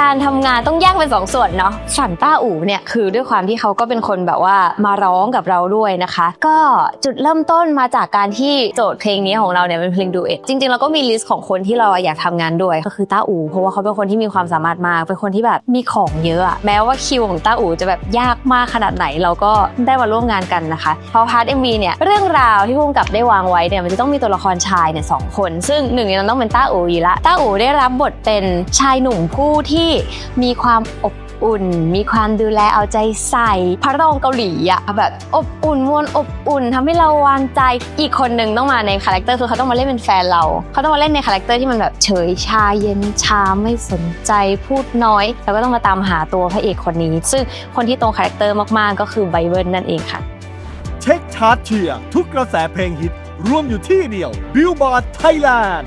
การทำงานต้องแยกเป็นสองส่วนเนาะฝันต้าอู่เนี่ยคือด้วยความที่เขาก็เป็นคนแบบว่ามาร้องกับเราด้วยนะคะ ก็จุดเริ่มต้นมาจากการที่โจทย์เพลงนี้ของเราเนี่ยเป็นเพลงดูเอทจริงๆเราก็มีลิสต์ของคนที่เราอยากทำงานด้วยก็คือต้าอู่เพราะว่าเขาเป็นคนที่มีความสามารถมากเป็นคนที่แบบมีของเยอะอะแม้ว่าคิวของต้าอู่จะแบบยากมากขนาดไหนเราก็ได้มาร่วมงานกันนะคะพราะพาร์ทเอ็มวีเนี่ยเรื่องราวที่พุ่มกับได้วางไว้เนี่ยมันจะต้องมีตัวละครชายเนี่ยสองคน ซึ่งหนึ่งในนั้นต้องเป็นต้าอู่อยู่ละต้าอู่ได้รับบทเป็นชายหนุ่มผู้ที่มีความอบอุ่น มีความดูแลเอาใจใส่ พระรองเกาหลีอะแบบอบอุ่นมวลอบอุ่นทำให้เราวางใจอีกคนหนึ่งต้องมาในคาแรคเตอร์คือเขาต้องมาเล่นเป็นแฟนเรา เขาต้องมาเล่นในคาแรคเตอร์ที่มันแบบเฉยชาเย็นชาไม่สนใจพูดน้อยแล้วก็ต้องมาตามหาตัวพระเอกคนนี้ ซึ่งคนที่ตรงคาแรคเตอร์มากๆ ก็คือไบเบิลนั่นเองค่ะ เช็คชาร์ตเชียร์ทุกกระแสเพลงฮิตรวมอยู่ที่เดียว Billboard Thailand